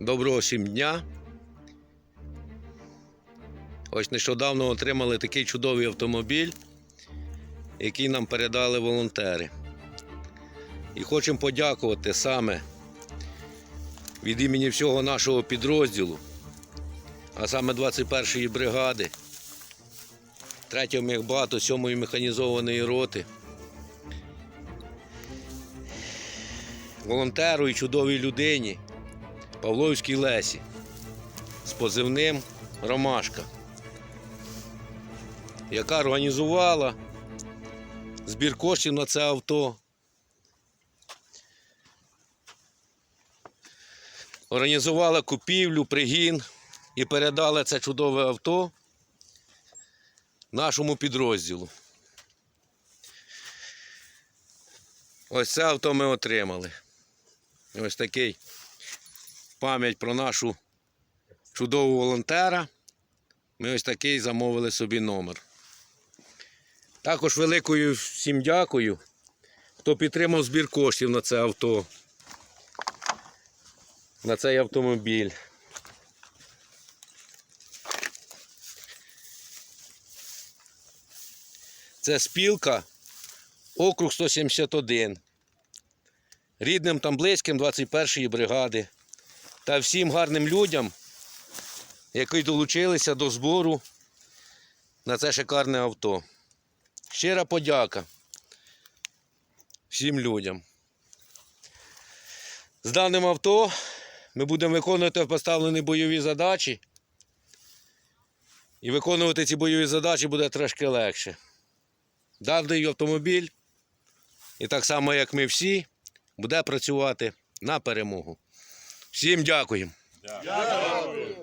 Доброго всім дня. Ось нещодавно отримали такий чудовий автомобіль, який нам передали волонтери. І хочемо подякувати саме від імені всього нашого підрозділу, а саме 21-ї бригади, 3-го мехбату, 7-ї механізованої роти. Волонтеру і чудовій людині Павловській Лесі з позивним Ромашка, яка організувала збір коштів на це авто. Організувала купівлю, пригін і передала це чудове авто нашому підрозділу. Ось це авто ми отримали. Ось такий пам'ять про нашу чудову волонтера. Ми ось такий замовили собі номер. Також великою всім дякую, хто підтримав збір коштів на це авто. На цей автомобіль. Це спілка округ 171 рідним та близьким 21-ї бригади та всім гарним людям, які долучилися до збору на це шикарне авто. Щира подяка всім людям. З даним авто ми будемо виконувати поставлені бойові задачі. І виконувати ці бойові задачі буде трошки легше. Даний автомобіль, і так само, як ми всі, буде працювати на перемогу. Всім дякуємо. Дякую.